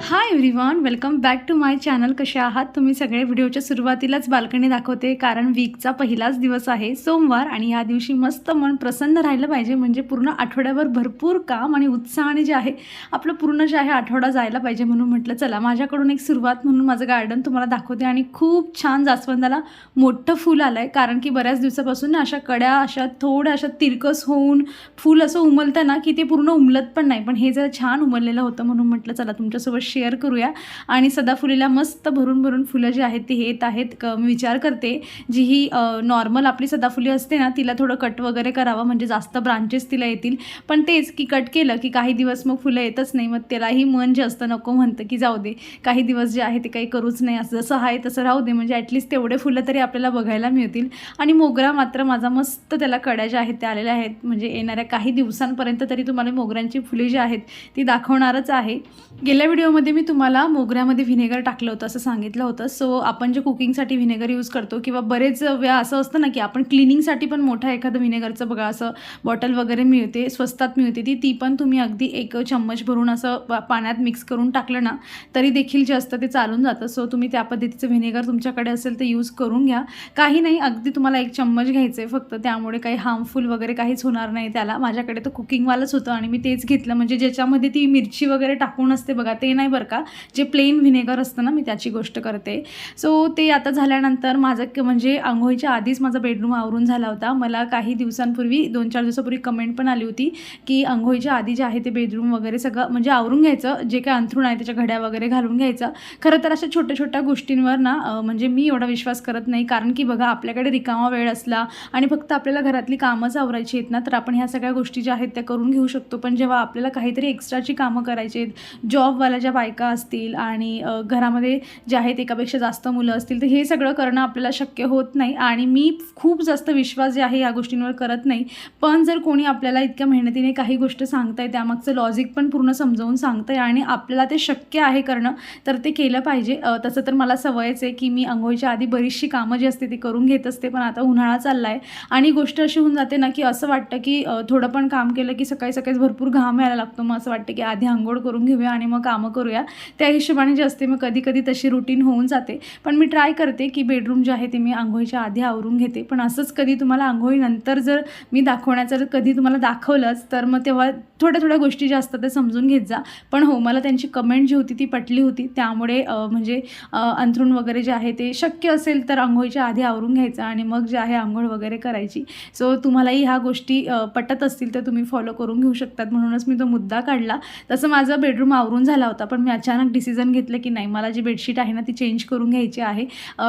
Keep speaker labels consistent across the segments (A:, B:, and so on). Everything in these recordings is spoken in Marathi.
A: Hi everyone welcome back to my channel कसे आहात? तुम्ही सगळे व्हिडिओच्या सुरुवातीलाच बाल्कनी दाखवते कारण वीकचा पहिलाच दिवस आहे सोमवार आणि या दिवशी मस्त मन प्रसन्न राहिलं पाहिजे म्हणजे पूर्ण आठवड्याभर भरपूर काम आणि उत्साहाने जे आहे आपलं पूर्ण जे आहे आठवडा जायला पाहिजे म्हणून म्हटलं चला माझ्याकडून एक सुरुवात म्हणून माझं गार्डन तुम्हाला दाखवते आणि खूप छान जास्वंदाला मोठं फूल आलं आहे कारण की बऱ्याच दिवसापासून ना अशा कड्या अशा थोड्या अशा तिरकस होऊन फूल असं उमलतं ना की ते पूर्ण उमलत पण नाही पण हे जरा छान उमललेलं होतं म्हणून म्हटलं चला तुमच्यासोबत शेअर करूया. आणि सदाफुलीला मस्त भरून भरून फुलं जी आहेत ती येत आहेत. क मी विचार करते जी ही नॉर्मल आपली सदाफुली असते ना तिला थोडं कट वगैरे करावं म्हणजे जास्त ब्रांचेस तिला येतील. पण तेच की कट केलं की काही दिवस मग फुलं येतच नाही मग त्यालाही मन जे असतं नको म्हणतं की जाऊ दे काही दिवस जे आहे ते काही करूच नाही असं जसं आहे तसं राहू दे म्हणजे ॲटलिस्ट तेवढे फुलं तरी आपल्याला बघायला मिळतील. आणि मोगरा मात्र माझा मस्त त्याला कड्या ज्या आहेत त्या आलेल्या आहेत म्हणजे येणाऱ्या काही दिवसांपर्यंत तरी तुम्हाला मोगऱ्यांची फुले जी आहेत ती दाखवणारच आहे. गेल्या व्हिडिओमध्ये मी तुम्हाला मोगऱ्यामध्ये व्हिनेगर टाकलं होतं असं सांगितलं होतं. सो आपण जे कुकिंगसाठी व्हिनेगर यूज करतो किंवा बरेच वेळा असं असतं ना की आपण क्लिनिंगसाठी पण मोठा एखादं व्हिनेगरचं बघा असं बॉटल वगैरे मिळते स्वस्तात मिळते ती ती पण तुम्ही अगदी एक चम्मच भरून असं पाण्यात मिक्स करून टाकलं ना तरी देखील जे असतं ते चालून जातं. सो तुम्ही त्या पद्धतीचं व्हिनेगर तुमच्याकडे असेल तर यूज करून घ्या. काही नाही अगदी तुम्हाला एक चम्मच घ्यायचं आहे फक्त. त्यामुळे काही हार्मफुल वगैरे काहीच होणार नाही त्याला. माझ्याकडे तर कुकिंगवालंच होतं आणि मी तेच घेतलं. म्हणजे ज्याच्यामध्ये ती मिरची वगैरे टाकून असते बघा ते नाही बरं का? जे प्लेन व्हिनेगर असतं ना मी त्याची गोष्ट करते. सो ते आता झाल्यानंतर माझं म्हणजे आंघोळीच्या आधीच माझा बेडरूम आवरून झाला होता. मला काही दिवसांपूर्वी दोन चार दिवसापूर्वी कमेंट पण आली होती की आंघोळीच्या आधी जे आहे ते बेडरूम वगैरे सगळं म्हणजे आवरून घ्यायचं जे काय अंथरूण आहे त्याच्या घड्या वगैरे घालून घ्यायचं. खरं तर अशा छोट्या छोट्या गोष्टींवर ना म्हणजे मी एवढा विश्वास करत नाही. कारण की बघा आपल्याकडे रिकामा वेळ असला आणि फक्त आपल्याला घरातली कामंच आवरायची आहेत ना तर आपण ह्या सगळ्या गोष्टी ज्या आहेत त्या करून घेऊ शकतो. पण जेव्हा आपल्याला काहीतरी एक्स्ट्राची कामं करायची आहेत जॉबवाल्या ज्या बायका असतील आणि घरामध्ये जे आहेत एकापेक्षा जास्त मुलं असतील तर हे सगळं करणं आपल्याला शक्य होत नाही. आणि मी खूप जास्त विश्वास जे आहे या गोष्टींवर करत नाही. पण जर कोणी आपल्याला इतक्या मेहनतीने काही गोष्ट सांगत आहे त्यामागचं लॉजिक पण पूर्ण समजावून आहे आणि आपल्याला ते शक्य आहे करणं तर ते केलं पाहिजे. तसं तर मला सवयच आहे की मी आंघोळीच्या आधी बरीचशी कामं जी असते ती करून घेत असते पण आता उन्हाळा चालला आहे आणि गोष्ट अशी होऊन जाते ना की असं वाटतं की थोडं पण काम केलं की सकाळी सकाळीच भरपूर घाम यायला लागतो. मग असं वाटतं की आधी आंघोळ करून घेऊया आणि मग कामं करूया. त्या हिशोबाने जे असते मग कधी कधी तशी रुटीन होऊन जाते. पण मी ट्राय करते की बेडरूम जे आहे ते मी आंघोळीच्या आधी आवरून घेते. पण असंच कधी तुम्हाला आंघोळीनंतर जर मी दाखवण्याचं जर कधी तुम्हाला दाखवलंच तर मग तेव्हा थोड्या थोड्या गोष्टी ज्या असतात त्या समजून घेत जा. पण हो मला त्यांची कमेंट जी होती ती पटली होती. त्यामुळे म्हणजे अंथरूण वगैरे जे आहे ते शक्य असेल तर आंघोळीच्या आधी आवरून घ्यायचं आणि मग जे आहे आंघोळ वगैरे करायची. सो तुम्हालाही ह्या गोष्टी पटत असतील तर तुम्ही फॉलो करून घेऊ शकतात. म्हणूनच मी तो मुद्दा काढला. तसं माझं बेडरूम आवरून झाला होता. पण मी अचानक डिसिजन घेतलं की नाही मला जी बेडशीट आहे ना ती चेंज करून घ्यायची आहे.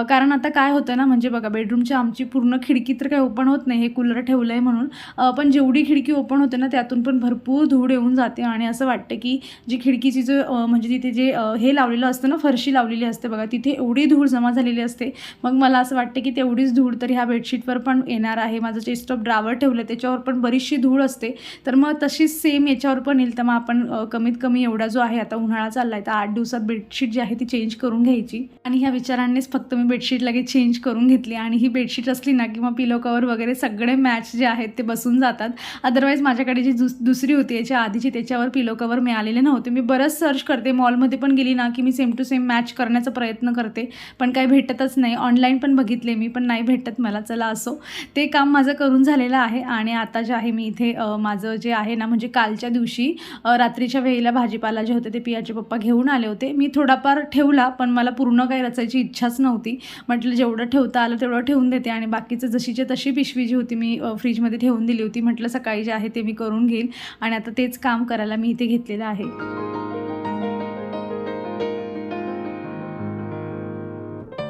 A: कारण आता काय होतं ना म्हणजे बघा बेडरूमची आमची पूर्ण खिडकी तर काही ओपन होत नाही हे कूलर ठेवलं आहे म्हणून पण जेवढी खिडकी ओपन होते ना त्यातून पण भरपूर धूळ येऊन जाते आणि असं वाटतं की जी खिडकीची जो म्हणजे तिथे जे हे लावलेलं असतं ना फरशी लावलेली असते बघा तिथे एवढी धूळ जमा झालेली असते. मग मला असं वाटतं की तेवढीच धूळ तर ह्या बेडशीटवर पण येणार आहे. माझं चेस्ट ऑफ ड्रावर ठेवलं त्याच्यावर पण बरीचशी धूळ असते. तर मग तशीच सेम याच्यावर पण येईल. तर मग आपण कमीत कमी एवढा जो आहे आता उन्हाळा चालला आहे तर आठ दिवसात बेडशीट जी आहे ती चेंज करून घ्यायची. आणि ह्या विचारांनीच फक्त मी बेडशीट लगेच चेंज करून घेतली. आणि ही बेडशीट असली ना किंवा पिलो कवर वगैरे सगळे मॅच जे आहेत ते बसून जातात. अदरवाईज माझ्याकडे जी दुस दुसरी होती याच्या आधीची त्याच्यावर पिलो कवर मिळालेले नव्हते. मी बरंच सर्च करते. मॉलमध्ये पण गेली ना की मी सेम टू सेम मॅच करण्याचा प्रयत्न करते. पण काही भेटतच नाही. ऑनलाईन पण बघितले मी पण नाही भेटत मला. चला असो. ते काम माझं करून झालेलं आहे. आणि आता जे आहे मी इथे माझं जे आहे ना म्हणजे कालच्या दिवशी रात्रीच्या वेळेला भाजीपाला जे होते ते पियाचे पप्पा घेऊन आले होते. मी थोडाफार ठेवला पण मला पूर्ण काही रचायची इच्छाच नव्हती. म्हटलं जेवढं ठेवता आलं तेवढं ठेवून देते आणि बाकीचं जशीच्या तशी पिशवी जी होती मी फ्रीजमध्ये ठेवून दिली होती म्हटलं सकाळी जे आहे ते मी करून घेईल आणि आता तेच काम करायला मी इथे घेतलेलं आहे.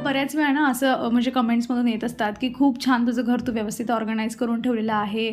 A: बऱ्याच वेळा ना असं म्हणजे कमेंट्समधून येत असतात की खूप छान तुझं घर तू व्यवस्थित ऑर्गनाईज करून ठेवलेलं आहे.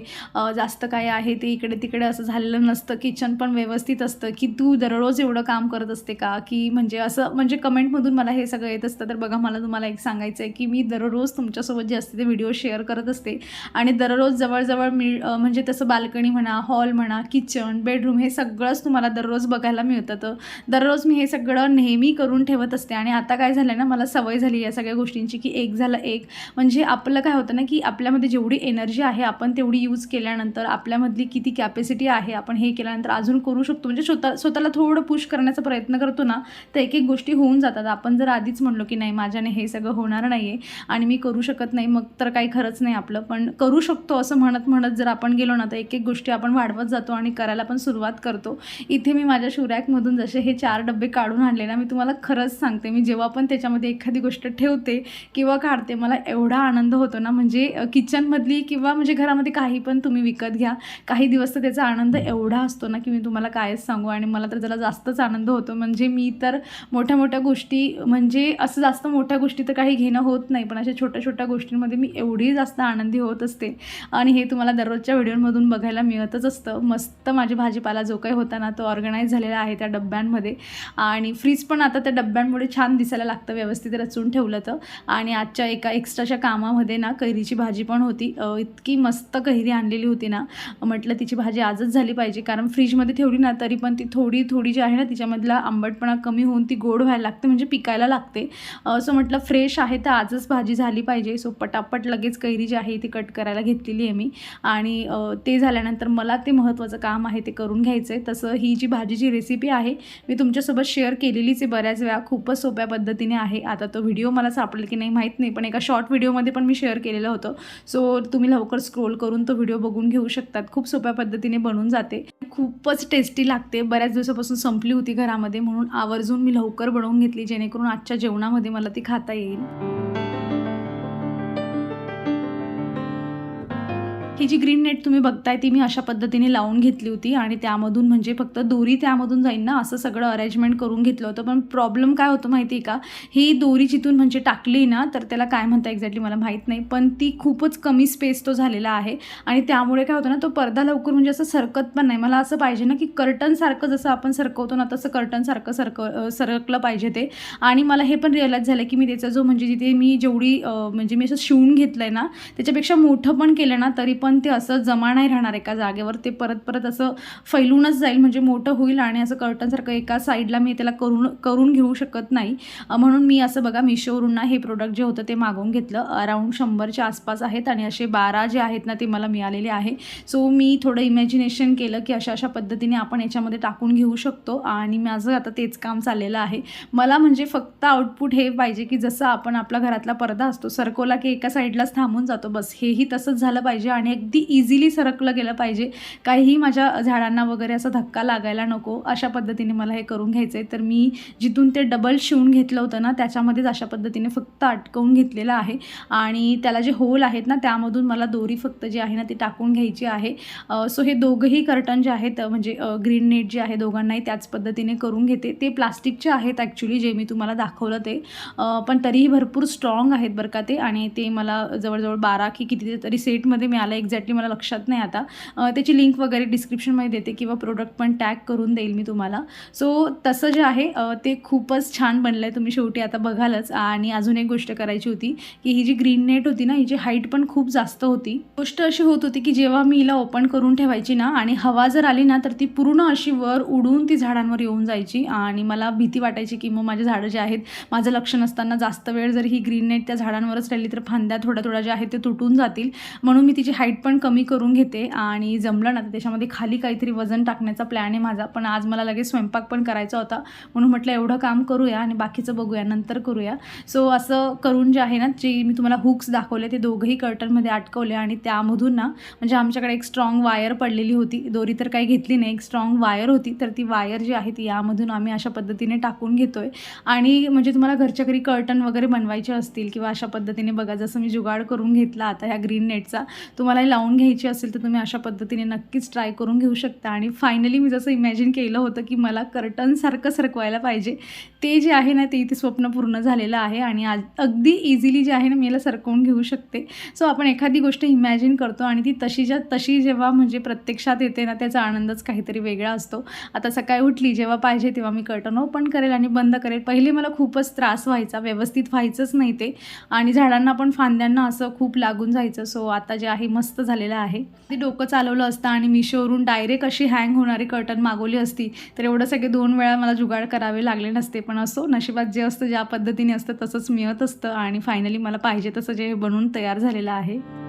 A: जास्त काय आहे ते इकडे तिकडे असं झालेलं नसतं. किचन पण व्यवस्थित असतं. की तू दररोज एवढं काम करत असते का? की म्हणजे असं म्हणजे कमेंटमधून मला हे सगळं येत असतं. तर बघा मला तुम्हाला एक सांगायचं आहे की मी दररोज तुमच्यासोबत जे असते ते व्हिडिओ शेअर करत असते. आणि दररोज जवळजवळ मी म्हणजे तसं बाल्कनी म्हणा हॉल म्हणा किचन बेडरूम हे सगळंच तुम्हाला दररोज बघायला मिळतं तर दररोज मी हे सगळं नेहमी करून ठेवत असते. आणि आता काय झालं ना मला सवय झाली या सगळ्या गोष्टींची की एक झालं एक. म्हणजे आपलं काय होतं ना की आपल्यामध्ये जेवढी एनर्जी आहे आपण तेवढी यूज केल्यानंतर आपल्यामधली किती कॅपॅसिटी आहे आपण हे केल्यानंतर अजून करू शकतो. म्हणजे स्वतः स्वतःला थोडं पुश करण्याचा प्रयत्न करतो ना तर एक एक गोष्टी होऊन जातात. आपण जर आधीच म्हणलो की नाही माझ्याने हे सगळं होणार नाही आहे आणि मी करू शकत नाही मग तर काही खरंच नाही आपलं. पण करू शकतो असं म्हणत म्हणत जर आपण गेलो ना तर एक एक गोष्टी आपण वाढवत जातो आणि करायला पण सुरुवात करतो. इथे मी माझ्या शिवरॅकमधून जसे हे चार डबे काढून आणले ना मी तुम्हाला खरंच सांगते. मी जेव्हा पण त्याच्यामध्ये एखादी गोष्ट ठेवते किंवा काढते. मला एवढा आनंद होतो ना म्हणजे किचनमधली किंवा म्हणजे घरामध्ये काही पण तुम्ही विकत घ्या. काही दिवस तर त्याचा आनंद एवढा असतो ना की मी तुम्हाला कायच सांगू. आणि मला तर त्याला जास्तच आनंद होतो. म्हणजे मी तर मोठ्या मोठ्या गोष्टी म्हणजे असं जास्त मोठ्या गोष्टी तर काही घेणं होत नाही. पण अशा छोट्या छोट्या गोष्टींमध्ये मी एवढी जास्त आनंदी होत असते. आणि हे तुम्हाला दररोजच्या व्हिडिओमधून बघायला मिळतच असतं. मस्त माझी भाजीपाला जो काही होता ना तो ऑर्गनाईज झालेला आहे त्या डब्यांमध्ये. आणि फ्रीज पण आता त्या डब्यांमुळे छान दिसायला लागतं. व्यवस्थित रचून ठेवलं तर आणि आजच्या एका एक्स्ट्राच्या कामामध्ये ना कैरीची भाजी पण होती. इतकी मस्त कैरी आणलेली होती ना. म्हटलं तिची भाजी आजच झाली पाहिजे. कारण फ्रीजमध्ये ठेवली ना तरी पण ती थोडी थोडी जी आहे ना तिच्यामधला आंबटपणा कमी होऊन ती गोड व्हायला लागते म्हणजे पिकायला लागते. सो म्हटलं फ्रेश आहे तर आजच भाजी झाली पाहिजे. सो पटापट लगेच कैरी जी आहे ती कट करायला घेतलेली आहे मी. आणि ते झाल्यानंतर मला ते महत्त्वाचं काम आहे ते करून घ्यायचं आहे तसं ही जी भाजीची रेसिपी आहे मी तुमच्यासोबत शेअर केलेलीच आहे बऱ्याच वेळा. खूपच सोप्या पद्धतीने आहे. आता तो व्हिडिओ मला सापडेल की नाही माहीत नाही पण एका शॉर्ट व्हिडिओमध्ये पण मी शेअर केलेलं होतं. सो तुम्ही लवकर स्क्रोल करून तो व्हिडिओ बघून घेऊ शकतात. खूप सोप्या पद्धतीने बनून जाते. खूपच टेस्टी लागते. बऱ्याच दिवसापासून संपली होती घरामध्ये म्हणून आवर्जून मी लवकर बनवून घेतली जेणेकरून आजच्या जेवणामध्ये मला ती खाता येईल. ही जी ग्रीन नेट तुम्ही बघताय ती मी अशा पद्धतीने लावून घेतली होती आणि त्यामधून म्हणजे फक्त दोरी त्यामधून जाईन ना असं सगळं अरेंजमेंट करून घेतलं होतं. पण प्रॉब्लेम काय होतं माहिती आहे का? ही दोरी जिथून म्हणजे टाकली ना तर त्याला काय म्हणता एक्झॅक्टली मला माहीत नाही पण ती खूपच कमी स्पेस तो झालेला आहे. आणि त्यामुळे काय होतं ना तो पडदा लवकर म्हणजे असं सरकत पण नाही. मला असं पाहिजे ना की कर्टनसारखं जसं आपण सरकवतो ना तसं कर्टनसारखं सरक सरकलं पाहिजे ते. आणि मला हे पण रिअलाईज झालं की मी त्याचा जो म्हणजे जिथे मी जेवढी म्हणजे मी असं शिवून घेतलं आहे ना त्याच्यापेक्षा मोठं पण केलं ना तरी पण पण ते असं जमा नाही राहणार एका जागेवर ते परत परत असं फैलूनच जाईल म्हणजे मोठं होईल आणि असं कर्टनसारखं एका साईडला मी त्याला करून करून घेऊ शकत नाही. म्हणून मी असं बघा मिशोवरून ना हे प्रोडक्ट जे होतं ते मागवून घेतलं. अराऊंड शंभरच्या आसपास आहेत आणि असे बारा जे आहेत ना ते मला मिळालेले आहे. सो मी थोडं इमॅजिनेशन केलं की अशा अशा पद्धतीने आपण याच्यामध्ये टाकून घेऊ शकतो आणि माझं आता तेच काम चाललेलं आहे. मला म्हणजे फक्त आउटपुट हे पाहिजे की जसं आपण आपला घरातला पडदा असतो सरकोला की एका साईडलाच थांबून जातो. बस हेही तसंच झालं पाहिजे आणि अगदी इझिली सरकलं गेलं पाहिजे. काहीही माझ्या झाडांना वगैरे असा धक्का लागायला नको. अशा पद्धतीने मला हे करून घ्यायचं आहे तर मी जिथून ते डबल शिवून घेतलं होतं ना त्याच्यामध्येच अशा पद्धतीने फक्त अटकवून घेतलेलं आहे. आणि त्याला जे होल आहेत ना त्यामधून मला दोरी फक्त जी आहे ना ती टाकून घ्यायची आहे. सो हे दोघंही कर्टन जे आहेत म्हणजे ग्रीन नेट जे आहे दोघांनाही त्याच पद्धतीने करून घेते. ते प्लास्टिकचे आहेत ॲक्च्युली जे मी तुम्हाला दाखवलं ते. पण तरीही भरपूर स्ट्रॉंग आहेत बरं का ते. आणि ते मला जवळजवळ बारा की किती तरी सेटमध्ये मिळालं एक्झॅक्टली मला लक्षात नाही आता. त्याची लिंक वगैरे डिस्क्रिप्शनमध्ये देते किंवा प्रोडक्ट पण टॅग करून देईल मी तुम्हाला. सो तसं जे आहे ते खूपच छान बनलं आहे तुम्ही शेवटी आता बघालच. आणि अजून एक गोष्ट करायची होती की ही जी ग्रीन नेट होती ना हिची हाईट पण खूप जास्त होती. गोष्ट अशी होत होती की जेव्हा मी हिला ओपन करून ठेवायची ना आणि हवा जर आली ना तर ती पूर्ण अशी वर उडून ती झाडांवर येऊन जायची. आणि मला भीती वाटायची की मग माझे झाडं जे आहेत माझं लक्ष नसताना जास्त वेळ जर ही ग्रीन नेट त्या झाडांवरच राहिली तर फांद्या थोड्या थोड्या ज्या आहेत ते तुटून जातील. म्हणून मी तिची हाईट पण कमी करून घेते आणि जमलं ना तर त्याच्यामध्ये खाली काहीतरी वजन टाकण्याचा प्लॅन आहे माझा. पण आज मला लगेच स्वयंपाक पण करायचा होता. म्हणून म्हटलं एवढं काम करूया आणि बाकीचं बघूया. नंतर करूया. सो असं करून जे आहे ना जे मी तुम्हाला हुक्स दाखवले ते दोघंही कर्टनमध्ये अटकवले आणि त्यामधून ना म्हणजे आमच्याकडे एक स्ट्रॉंग वायर पडलेली होती. दोरी तर काही घेतली नाही. एक स्ट्रॉंग वायर होती. तर ती वायर जी आहे ती यामधून आम्ही अशा पद्धतीने टाकून घेतोय. आणि म्हणजे तुम्हाला घरच्या घरी कर्टन वगैरे बनवायचे असतील किंवा अशा पद्धतीने बघा जसं मी जुगाड करून घेतला आता ह्या ग्रीन नेटचा तुम्हाला लावून घ्यायची असेल तर तुम्ही अशा पद्धतीने नक्कीच ट्राय करून घेऊ शकता. आणि फायनली मी जसं इमॅजिन केलं होतं की मला कर्टनसारखं सरकवायला पाहिजे. ते जे आहे ना ते इथे स्वप्न पूर्ण झालेलं आहे आणि आज अगदी इझिली जे आहे ना मी याला सरकवून घेऊ शकते. सो आपण एखादी गोष्ट इमॅजिन करतो आणि ती तशीच्या तशी जेव्हा म्हणजे प्रत्यक्षात येते ना त्याचा आनंदच काहीतरी वेगळा असतो. आता सकाळी उठली जेव्हा पाहिजे तेव्हा मी कर्टन ओपन करेल आणि बंद करेल. पहिले मला खूपच त्रास व्हायचा व्यवस्थित व्हायचंच नाही ते. आणि झाडांना पण फांद्यांना असं खूप लागून जायचं. सो आता जे आहे मस्त मस्त झालेला आहे. ते डोकं चालवलं असतं आणि मिशोवरून डायरेक्ट अशी हँग होणारी कर्टन मागवली असती. तर एवढं सगळे दोन वेळा मला जुगाड करावे लागले नसते. पण असो नशिबात जे असतं ज्या पद्धतीने असतं तसंच मिळत असतं. आणि फायनली मला पाहिजे तसं जे बनवून तयार झालेलं आहे.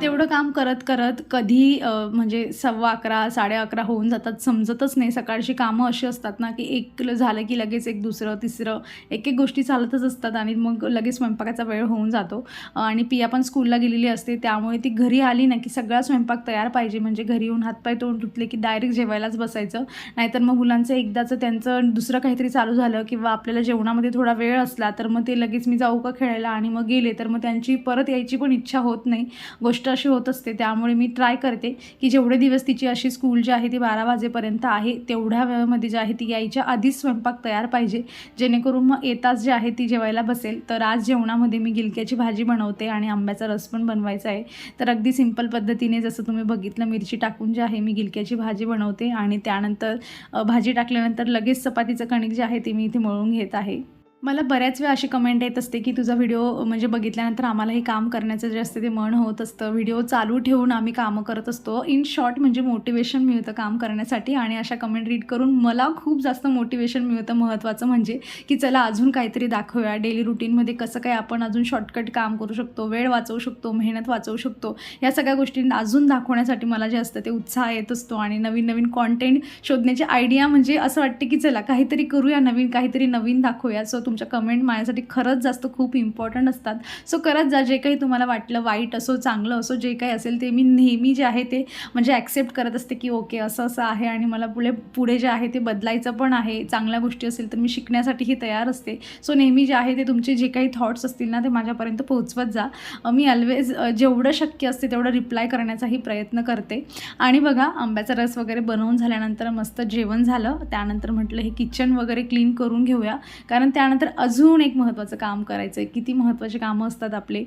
A: तेवढं काम करत करत कधी म्हणजे सव्वा अकरा साडे अकरा होऊन जातात. समजतच नाही. सकाळची कामं अशी असतात ना की एक झालं की लगेच एक दुसरं तिसरं एक एक गोष्टी चालतच असतात आणि मग लगेच स्वयंपाकाचा वेळ होऊन जातो. आणि पिया पण स्कूलला गेलेली असते. त्यामुळे ती घरी आली ना की सगळा स्वयंपाक तयार पाहिजे. म्हणजे घरी येऊन हातपाय तोंड धुतले की डायरेक्ट जेवायलाच बसायचं. नाहीतर मग मुलांचं एकदाचं त्यांचं दुसरं काहीतरी चालू झालं किंवा आपल्याला जेवणामध्ये थोडा वेळ असला तर मग ते लगेच मी जाऊ का खेळायला आणि मग गेले तर मग त्यांची परत यायची पण इच्छा होत नाही. गोष्ट अशी होत असते. त्यामुळे मी ट्राय करते की जेवढे दिवस तिची अशी स्कूल जी आहे ती बारा वाजेपर्यंत आहे तेवढ्या वेळेमध्ये जी आहे ती यायच्या आधीच स्वयंपाक तयार पाहिजे. जेणेकरून मग येताच जे आहे ती जेवायला बसेल. तर आज जेवणामध्ये मी गिलक्याची भाजी बनवते आणि आंब्याचा रस पण बनवायचा आहे. तर अगदी सिंपल पद्धतीने जसं तुम्ही बघितलं मिरची टाकून जे आहे मी गिलक्याची भाजी बनवते आणि त्यानंतर भाजी टाकल्यानंतर लगेच चपातीचं कणिक जे आहे ते मी इथे मळून घेत आहे. मला बऱ्याच वेळा अशी कमेंट येत असते की तुझा व्हिडिओ म्हणजे बघितल्यानंतर आम्हाला हे काम करण्याचं जे असते ते मन होत असतं. व्हिडिओ चालू ठेवून आम्ही कामं करत असतो. इन शॉर्ट म्हणजे मोटिवेशन मिळतं काम करण्यासाठी आणि अशा कमेंट रीड करून मला खूप जास्त मोटिवेशन मिळतं महत्त्वाचं म्हणजे की चला अजून काहीतरी दाखवूया. डेली रुटीनमध्ये कसं काय आपण अजून शॉर्टकट काम करू शकतो वेळ वाचवू शकतो मेहनत वाचवू शकतो. या सगळ्या गोष्टी अजून दाखवण्यासाठी मला जे असतं ते उत्साह येत असतो आणि नवीन नवीन कॉन्टेंट शोधण्याची आयडिया म्हणजे असं वाटते की चला काहीतरी करूया नवीन काहीतरी नवीन दाखवूया. सो तुमच्या कमेंट माझ्यासाठी खरंच जास्त खूप इम्पॉर्टंट असतात. सो करत जा जे काही तुम्हाला वाटलं वाईट असो चांगलं असो जे काही असेल ते मी नेहमी जे आहे ते म्हणजे ॲक्सेप्ट करत असते की ओके असं असं आहे आणि मला पुढे पुढे जे आहे ते बदलायचं पण आहे. चांगल्या गोष्टी असेल तर मी शिकण्यासाठीही तयार असते. सो नेहमी जे आहे ते तुमचे जे काही थॉट्स असतील ना ते माझ्यापर्यंत पोहोचवत जा. मी ऑलवेज जेवढं शक्य असते तेवढं रिप्लाय करण्याचाही प्रयत्न करते. आणि बघा आंब्याचा रस वगैरे बनवून झाल्यानंतर मस्त जेवण झालं. त्यानंतर म्हटलं हे किचन वगैरे क्लीन करून घेऊया. कारण त्यानंतर अजून एक महत्त्वाचं काम करायचं आहे किती महत्त्वाचे कामं असतात आपले?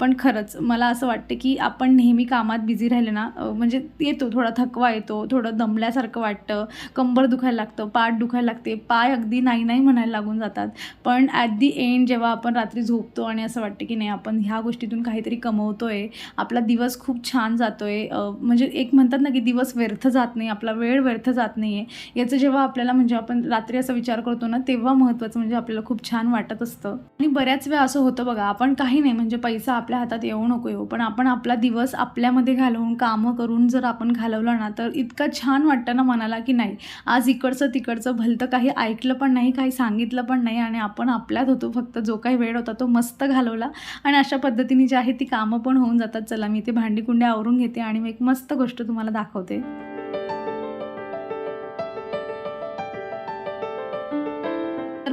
A: पण खरंच मला असं वाटतं की आपण नेहमी कामात बिझी राहिले ना म्हणजे येतो थोडा थकवा येतो थोडं दमल्यासारखं वाटतं कंबर दुखायला लागतं पाठ दुखायला लागते पाय अगदी नाही नाही म्हणायला लागून जातात. पण ॲट दी एंड जेव्हा आपण रात्री झोपतो आणि असं वाटतं की नाही आपण ह्या गोष्टीतून काहीतरी कमवतो आहे आपला दिवस खूप छान जातो आहे म्हणजे एक म्हणतात ना की दिवस व्यर्थ जात नाही आपला वेळ व्यर्थ जात नाही आहे याचं जेव्हा आपल्याला म्हणजे आपण रात्री असा विचार करतो ना तेव्हा महत्त्वाचं म्हणजे आपल्याला खूप छान वाटत असतं. आणि बऱ्याच वेळा असं होतं बघा आपण काही नाही म्हणजे पैसा आपल्या हातात येऊ नको येऊ पण आपण आपला दिवस आपल्यामध्ये घालवून कामं करून जर आपण घालवलं ना तर इतका छान वाटतं ना मनाला की नाही आज इकडचं तिकडचं भलतं काही ऐकलं पण नाही काही सांगितलं पण नाही आणि आपण आपल्यात होतो फक्त जो काही वेळ होता तो मस्त घालवला. आणि अशा पद्धतीने जी आहे ती कामं पण होऊन जातात. चला मी ते भांडीकुंड्या आवरून घेते आणि मी एक मस्त गोष्ट तुम्हाला दाखवते.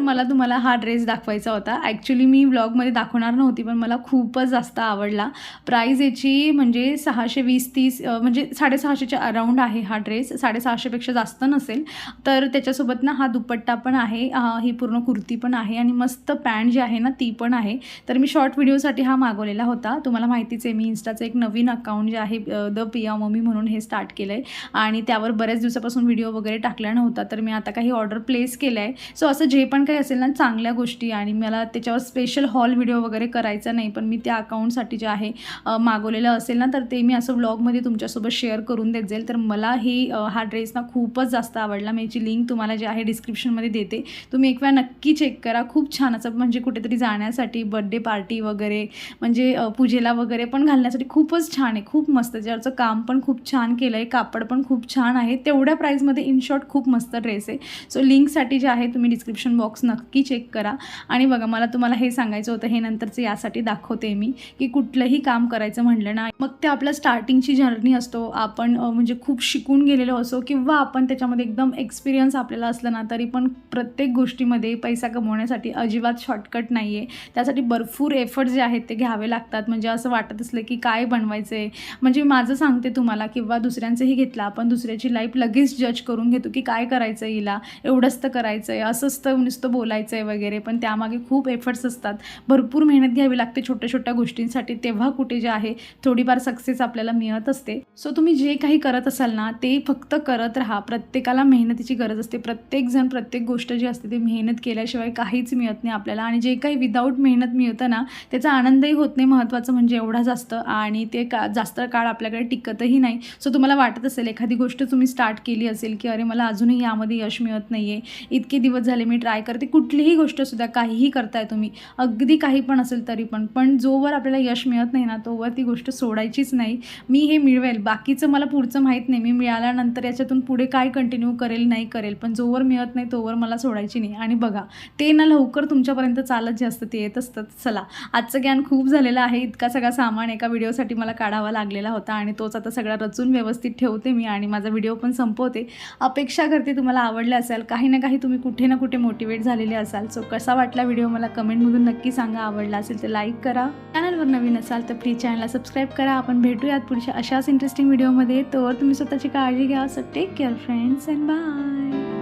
A: मला तुम्हाला हा ड्रेस दाखवायचा होता. ॲक्च्युली मी ब्लॉगमध्ये दाखवणार नव्हती पण मला खूपच जास्त आवडला. प्राईज याची म्हणजे सहाशे वीस तीस म्हणजे साडेसहाशेच्या अराऊंड आहे हा ड्रेस साडेसहाशेपेक्षा जास्त नसेल. तर त्याच्यासोबत ना हा दुपट्टा पण आहे. ही पूर्ण कुर्ती पण आहे आणि मस्त पॅन्ट जी आहे ना ती पण आहे. तर मी शॉर्ट व्हिडिओसाठी हा मागवलेला होता. तुम्हाला माहितीच आहे मी इन्स्टाचं एक नवीन अकाउंट जे आहे द पिया मम्मी म्हणून हे स्टार्ट केलं आहे आणि त्यावर बऱ्याच दिवसापासून व्हिडिओ वगैरे टाकला नव्हता. तर मी आता काही ऑर्डर प्लेस केलं आहे सो असं जे पण काही असेल ना चांगल्या गोष्टी आणि मला त्याच्यावर स्पेशल हॉल व्हिडिओ वगैरे करायचा नाही पण मी त्या अकाउंटसाठी जे आहे मागवलेलं असेल ना तर ते मी असं व्लॉगमध्ये तुमच्यासोबत शेअर करून देत जाईल. तर मला ही हा ड्रेस ना खूपच जास्त आवडला. मी याची लिंक तुम्हाला जे आहे डिस्क्रिप्शनमध्ये देते. तुम्ही एक वेळा नक्की चेक करा. खूप छान असं म्हणजे कुठेतरी जाण्यासाठी बड्डे पार्टी वगैरे म्हणजे पूजेला वगैरे पण घालण्यासाठी खूपच छान आहे. खूप मस्त ज्याचं काम पण खूप छान केलं आहे कापड पण खूप छान आहे. तेवढ्या प्राईजमध्ये इन शॉर्ट खूप मस्त ड्रेस आहे. सो लिंकसाठी जे आहे तुम्ही डिस्क्रिप्शन बॉक्स नक्की चेक करा. आणि बघा मला तुम्हाला हे सांगायचं होतं हे नंतरचं यासाठी दाखवते मी की कुठलंही काम करायचं म्हणलं ना मग ते आपल्या स्टार्टिंगची जर्नी असतो. आपण म्हणजे खूप शिकून गेलेलो असो किंवा आपण त्याच्यामध्ये एकदम एक्सपिरियन्स आपल्याला असलं ना तरी पण प्रत्येक गोष्टीमध्ये पैसा कमवण्यासाठी अजिबात शॉर्टकट नाही आहे त्यासाठी भरपूर एफर्ट जे आहेत ते घ्यावे लागतात. म्हणजे असं वाटत असलं की काय बनवायचं आहे म्हणजे माझं सांगते तुम्हाला किंवा दुसऱ्यांचंही घेतलं आपण दुसऱ्याची लाईफ लगेच जज करून घेतो की काय करायचं हिला? एवढंच तर करायचं आहे असंच तर नुसतं बोलायचं आहे वगैरे पण त्यामागे खूप एफर्ट्स असतात. भरपूर मेहनत घ्यावी लागते छोट्या छोट्या गोष्टींसाठी. तेव्हा कुठे जे आहे थोडीफार सक्सेस आपल्याला मिळत असते. सो तुम्ही जे काही करत असाल ना ते फक्त करत राहा. प्रत्येकाला मेहनतीची गरज असते. प्रत्येकजण प्रत्येक गोष्ट जी असते ती मेहनत केल्याशिवाय काहीच मिळत नाही आपल्याला. आणि जे काही विदाऊट मेहनत मिळतं ना त्याचा आनंदही होत नाही. महत्त्वाचं म्हणजे एवढा जास्त आणि ते का जास्त काळ आपल्याकडे टिकतही नाही. सो तुम्हाला वाटत असेल एखादी गोष्ट तुम्ही स्टार्ट केली असेल की अरे मला अजूनही यामध्ये यश मिळत नाही आहे इतके दिवस झाले मी ट्राय करते कुठलीही गोष्ट सुद्धा काहीही करताय तुम्ही अगदी काही पण असेल तरी पण पण जोवर आपल्याला यश मिळत नाही ना तोवर ती गोष्ट सोडायचीच नाही. मी हे मिळवेल बाकीचं मला पुढचं माहीत नाही मी मिळाल्यानंतर याच्यातून पुढे काय कंटिन्यू करेल नाही करेल पण जोवर मिळत नाही तोवर मला सोडायची नाही. आणि बघा ते ना लवकर तुमच्यापर्यंत चालत जे असतं ते येत असतं. चला आजचं ज्ञान खूप झालेलं आहे इतका सगळा सामान एका व्हिडिओसाठी मला काढावा लागलेला होता आणि तोच आता सगळा रचून व्यवस्थित ठेवते मी आणि माझा व्हिडिओ पण संपवते. अपेक्षा करते तुम्हाला आवडलं असेल काही ना काही तुम्ही कुठे ना कुठे मोटिवेट झालेले असाल. सो कसा वाटला व्हिडिओ मला कमेंटमधून नक्की सांगा. आवडला असेल तर लाईक करा. चॅनलवर नवीन असाल तर प्लीज चॅनलला सबस्क्राईब करा. आपण भेटूयात पुढच्या अशाच इंटरेस्टिंग व्हिडिओमध्ये तर तुम्ही स्वतःची काळजी घ्या. So take care friends and bye